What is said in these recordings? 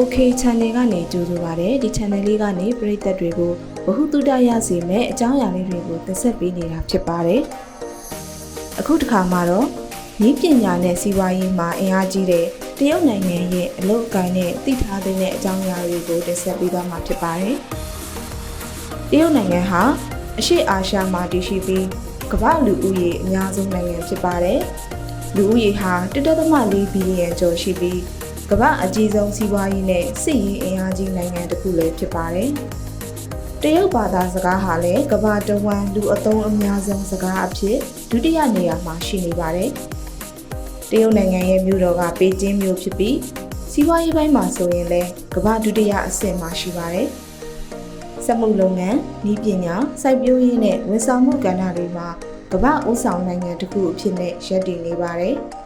OK channel ကနေကြိုဆိုပါရစေဒီ channel လေးကနေပရိသတ်တွေကိုဘ ഹു တုတရစေမဲ့အကြောင်းအရာလေးတွေကိုတင်ဆက်ပေးနေတာဖြစ်ပါတယ်အခုတစ်ခါမှာတော့ဤပညာနဲ့စီးပွားရေးမှာအင်အားကြီးတဲ့တရုတ်နိုင်ငံရဲ့အလုပ်အကိုင်းနဲ့တည်ထားတဲ့အကြောင်းအရာတွေကိုတင်ဆက်ပေးသွားမှာဖြစ်ပါတယ်တရုတ်နိုင်ငံဟာအရှေ့အာရှမှာတည်ရှိပြီးကမ္ဘာလူဦးရေအများဆုံးနိုင်ငံဖြစ်ပါတယ်လူဦးရေဟာ1.4ဘီလီယံကျော်ရှိပြီး ကမ္ဘာအကြီးဆုံးစီးပွားရေးနဲ့စစ်ရေးအင်အားကြီးနိုင်ငံတစ်ခုလည်းဖြစ်ပါတယ်။တရုတ်ဘာသာစကားဟာလည်းကမ္ဘာတဝန်းလူအသုံးအများဆုံးစကားအဖြစ်ဒုတိယနေရာမှာရှိနေပါတယ်။တရုတ်နိုင်ငံရဲ့မြို့တော်ကပေကျင်းမြို့ဖြစ်ပြီးစီးပွားရေးပိုင်းမှာဆိုရင်လည်းကမ္ဘာဒုတိယအဆင့်မှာရှိပါတယ်။စက်မှုလုပ်ငန်း၊ဤပညာ၊စိုက်ပျိုးရေးနဲ့ဝန်ဆောင်မှုကဏ္ဍတွေမှာကမ္ဘာအုပ်ဆောင်နိုင်ငံတစ်ခုအဖြစ်နဲ့ရပ်တည်နေပါတယ်။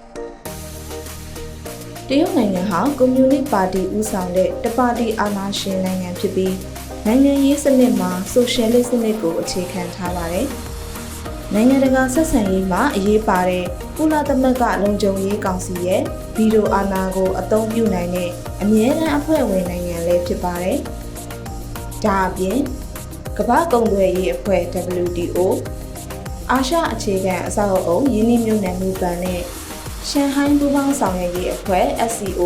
တရုတ်နိုင်ငံဟာကွန်မြူနစ်ပါတီဦးဆောင်တဲ့တပါတီအာဏာရှင်နိုင်ငံဖြစ်ပြီးနိုင်ငံရေးစနစ်မှာဆိုရှယ်လစ်စနစ်ကိုအခြေခံထားပါတယ်။နိုင်ငံတကာဆက်ဆံရေးမှာအရေးပါတဲ့ကုလသမဂ္ဂလုံခြုံရေးကောင်စီရဲ့ဗီတိုအာဏာကိုအသုံးပြုနိုင်တဲ့အမြဲတမ်းအဖွဲ့ဝင်နိုင်ငံလည်းဖြစ်ပါတယ်။ဒါအပြင်ကမ္ဘာ့ကုန်သွယ်ရေးအဖွဲ့ WTO အာရှအခြေခံအဆောက်အအုံယင်းနှိမ့်မြုံနယ်မှုပန်နဲ့ ရှန်ဟိုင်းပူးပေါင်းဆောင်ရွက်ရေးအဖွဲ့ SCO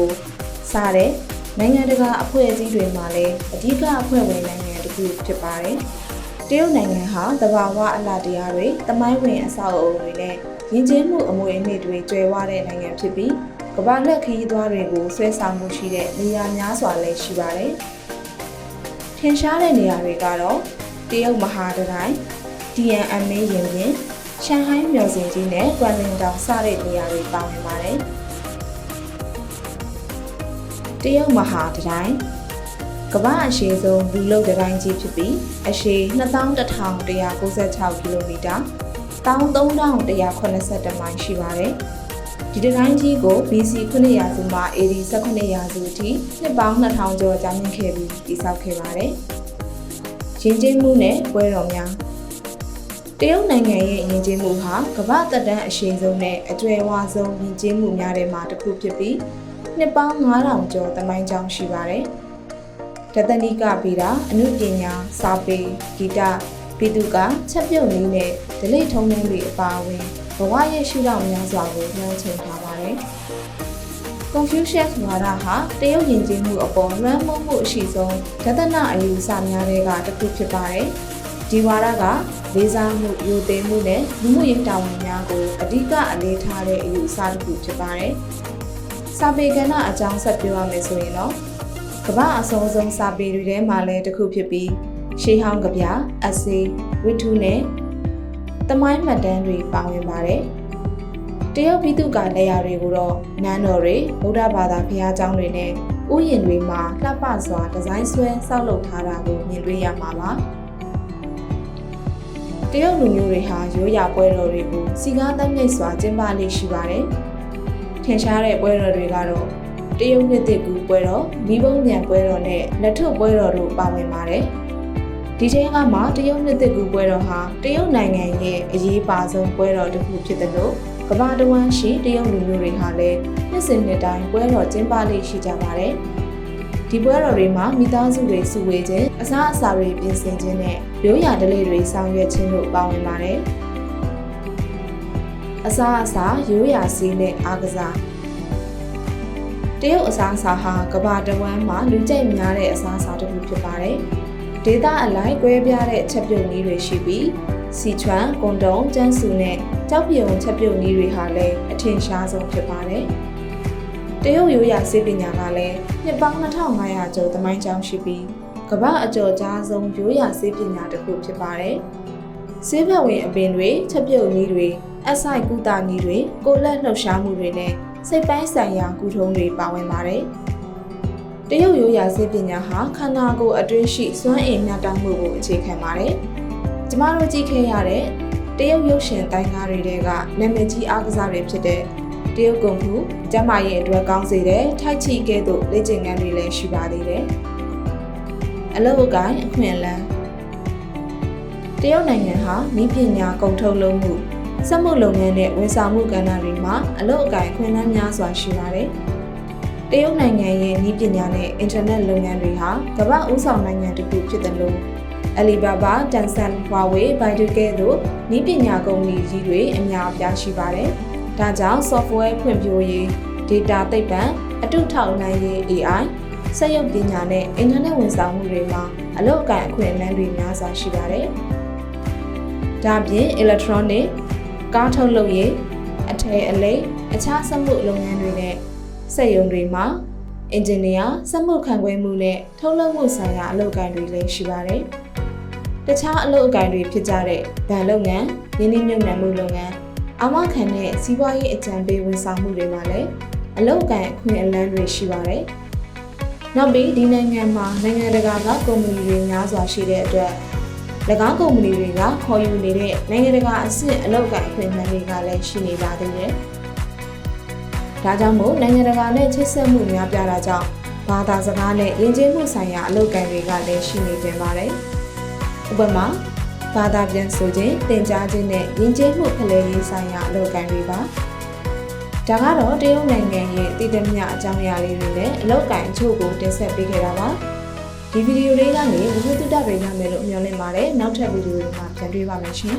စတဲ့နိုင်ငံတကာအဖွဲ့အစည်းတွေမှာလည်းအဓိကအဖွဲ့ဝင်နိုင်ငံတစ်ခုဖြစ်ပါတယ်။တရုတ်နိုင်ငံဟာတဘာဝအလားတရားတွေတမိုင်းဝင်အဆောက်အအုံတွေနဲ့ယဉ်ကျေးမှုအမွေအနှစ်တွေကျွယ်ဝတဲ့နိုင်ငံဖြစ်ပြီးကမ္ဘာလက်ခရီးသွားတွေကိုဆွဲဆောင်မှုရှိတဲ့နေရာများစွာလည်းရှိပါတယ်။ထင်ရှားတဲ့နေရာတွေကတော့တရုတ်မဟာတတိုင်း DNMA ရင်ပြင် ရှန်ဟိုင်းမြို့စင်ကြီးနဲ့ကွမ်လင်တောင်စတဲ့နေရာတွေပါဝင်ပါတယ်။တရုတ်မဟာတတိုင်းကမ္ဘာအရှည်ဆုံးလူလုတ်တတိုင်းကြီးဖြစ်ပြီးအရှည်2196ကီလိုမီတာ13182မိုင်ရှိပါတယ်။ဒီတတိုင်းကြီးကို BC 9ရာစုမှ AD 18ရာစုအထိနှစ်ပေါင်း2000ကျော်ကြာမြင့်ခဲ့ပြီးတည်ဆောက်ခဲ့ပါတယ်။ရင်းကျင်းမှုနဲ့ပွဲတော်များ တရုတ်နိုင်ငံရဲ့ယဉ်ကျေးမှုဟာကမ္ဘာသက်တမ်းအရှိန်ဆုံးနဲ့အကျွယ်ဝဆုံးယဉ်ကျေးမှုများထဲမှာတစ်ခုဖြစ်ပြီးနှစ်ပေါင်း9000ကျော်သမိုင်းကြောင်းရှိပါတယ်။တသနိကဗီဒာအနုပညာစာပေဂီတဗိတုကချက်ပြုတ်နည်းနဲ့ဒလိထုံးနှင်းတွေအပါအဝင်ဘဝရဲ့ရှုထောင့်များစွာကိုညှို့ချိန်ထားပါတယ်။ Confucius ဝါဒဟာတရုတ်ယဉ်ကျေးမှုအပေါ်လွှမ်းမိုးမှုအရှိဆုံးဒသနအယူအဆများတွေကတစ်ခုဖြစ်ပါတယ်။ ဒီဝါဒကလေးစားမှုယိုသေးမှုနဲ့လူမှုရေးတာဝန်များကိုအဓိကအလေးထားတဲ့အယူအဆတစ်ခုဖြစ်ပါတယ်။စာပေကဏ္ဍအကြောင်းဆက်ပြောရမယ်ဆိုရင်တော့ကမ္ဘာအဆုံးဆုံးစာပေတွေထဲမှာလည်းတစ်ခုဖြစ်ပြီးရှေးဟောင်းကဗျာအစေဝိထုနဲ့တမိုင်းမှတ်တမ်းတွေပါဝင်ပါတယ်။တရုတ်ပြည်သူကလက်ရာတွေကိုတော့နန်းတော်တွေဗုဒ္ဓဘာသာဘုရားကျောင်းတွေနဲ့ဥယျာဉ်တွေမှာလှပစွာဒီဇိုင်းဆွဲဆောက်လုပ်ထားတာကိုမြင်တွေ့ရမှာပါ။တ ရုတ်လူမျိုးတွေဟာရိုးရာပွဲတော်တွေကိုစီကားတမ်းမြစ်စွာကျင်းပလေးရှိပါတယ်။ထင်ရှားတဲ့ပွဲတော်တွေကတော့တရုတ်နှစ်သစ်ကူပွဲတော်၊မိဘုံညံပွဲတော်နဲ့လက်ထုပ်ပွဲတော်တို့ပါဝင်ပါတယ်။ဒီထဲကမှတရုတ်နှစ်သစ်ကူပွဲတော်ဟာတရုတ်နိုင်ငံရဲ့အရေးပါဆုံးပွဲတော်တစ်ခုဖြစ်တယ်လို့ကမ္ဘာတဝန်းရှိတရုတ်လူမျိုးတွေဟာလည်းနှစ်စဉ်နှစ်တိုင်းပွဲတော်ကျင်းပလေးရှိကြပါတယ်။ ဒီပွဲတော်တွေမှာမိသားစုတွေစုဝေးခြင်းအစားအစာတွေပြင်ဆင်ခြင်းနဲ့ရိုးရာဓလေ့တွေဆောင်ရွက်ခြင်းတို့ပါဝင်ပါတယ်။အစားအစာရိုးရာစီးနဲ့အားကစားတရုတ်အစားအစာဟာကမ္ဘာတဝန်းမှာလူကြိုက်များတဲ့အစားအစာတစ်ခုဖြစ်ပါတယ်။ဒေသအလိုက်ကွဲပြားတဲ့ချက်ပြုတ်နည်းတွေရှိပြီးစီချွမ်၊ကွန်တုံ၊ကျန်းစုနဲ့ကြောက်ပြုံချက်ပြုတ်နည်းတွေဟာလည်းအထင်ရှားဆုံးဖြစ်ပါတယ်။ တရုတ်ရိုးရာစေပညာကလည်းနှစ်ပေါင်း2500ကျော်သမိုင်းကြောင်းရှိပြီးကမ္ဘာအကျော်ကြားဆုံးရိုးရာစေပညာတစ်ခုဖြစ်ပါတယ်။ဆေးဘက်ဝင်အပင်တွေချက်ပြုတ်နည်းတွေအဆိုင်ကုသနည်းတွေကိုလက်လှုပ်ရှားမှုတွေနဲ့စိတ်ပိုင်းဆိုင်ရာကုထုံးတွေပါဝင်ပါတယ်။တရုတ်ရိုးရာစေပညာဟာခန္ဓာကိုယ်အတွင်းရှိစွမ်းအင်မြတ်တောင်းမှုကိုအခြေခံပါတယ်။ကျမတို့ကြည့်ခဲ့ရတဲ့တရုတ်ရုပ်ရှင်တိုင်းကားတွေကနာမည်ကြီးအားကစားတွေဖြစ်တဲ့ တရုတ်ကွန်ဖူကျမရဲ့အတွက်ကောင်းစေတဲ့ထိုက်ချီကဲ့သို့လေ့ကျင့်ခန်းတွေလည်းရှိပါသေးတယ်။အလုပ်အကိုင်အခွင့်အလမ်းတရုတ်နိုင်ငံဟာနည်းပညာကုန်ထုတ်လုပ်မှုစက်မှုလုပ်ငန်းနဲ့ဝန်ဆောင်မှုကဏ္ဍတွေမှာအလုပ်အကိုင်ခွင့်လန်းများစွာရှိပါတယ်။တရုတ်နိုင်ငံရဲ့နည်းပညာနဲ့အင်တာနက်လုပ်ငန်းတွေဟာကမ္ဘာဦးဆောင်နိုင်ငံတစ်ခုဖြစ်တယ်လို့ Alibaba, Tencent, Huawei, Baidu ကဲ့သို့နည်းပညာကုမ္ပဏီကြီးတွေအများအပြားရှိပါတယ်။ ဒါကြောင့် software ဖွံ့ဖြိုးရေး data သိပ္ပံအတုထောက်လှမ်းရေး AI စက်ရုပ်ပညာနဲ့အင်တာနက်ဝန်ဆောင်မှုတွေမှာအလုပ်အကန့်အခွင့်အလမ်းတွေများစွာရှိပါတယ်။ဒါ့အပြင် electronic ကားထုတ်လုပ်ရေးအထည်အလိပ်အခြားစက်မှုလုပ်ငန်းတွေနဲ့စက်ရုံတွေမှာအင်ဂျင်နီယာစက်မှုခံခွဲမှုနဲ့ထုတ်လုပ်မှုဆိုင်ရာအလုပ်အကန့်တွေလည်းရှိပါတယ်။တခြားအလုပ်အကန့်တွေဖြစ်ကြတဲ့ဗန်လုပ်ငန်း၊ရင်းနှီးမြှုပ်နှံမှုလုပ်ငန်း အာမခံတဲ့စီးပွားရေးအကြံပေးဝန်ဆောင်မှုတွေမှာလည်းအလုပ်အကန့်အခွင့်အလမ်းတွေရှိပါတယ်။နောက်ပြီးဒီနိုင်ငံမှာနိုင်ငံတကာကကုမ္ပဏီတွေများစွာရှိတဲ့အတွက်၎င်းကုမ္ပဏီတွေကခေါ်ယူနေတဲ့နိုင်ငံတကာအဆင့်အလုပ်အကန့်အခွင့်အလမ်းတွေကလည်းရှိနေပါသေးတယ်။ဒါကြောင့်မို့နိုင်ငံတကာနဲ့ချိတ်ဆက်မှုများပြားတာကြောင့်ဘာသာစကားနဲ့ယဉ်ကျေးမှုဆိုင်ရာအလုပ်အကန့်တွေကလည်းရှိနေကြပါတယ်။ဥပမာ ဘာသာပြန်ဆိုခြင်းသင်ကြားခြင်းနဲ့ယဉ်ကျေးမှုဖလှယ်ရေးဆိုင်ရာအလုပ်အကန့်တွေပါ။ဒါကတော့တရုတ်နိုင်ငံရဲ့တည်တမျှအကြောင်းအရာလေးတွေနဲ့အလောက်ကန်အချို့ကိုတင်ဆက်ပေးခဲ့တာပါဒီဗီဒီယိုလေးကနေဘုဟုတုတ္တတွေရမယ်လို့မျှော်လင့်ပါတယ်နောက်ထပ်ဗီဒီယိုတွေမှာပြန်တွေ့ပါမယ်ရှင်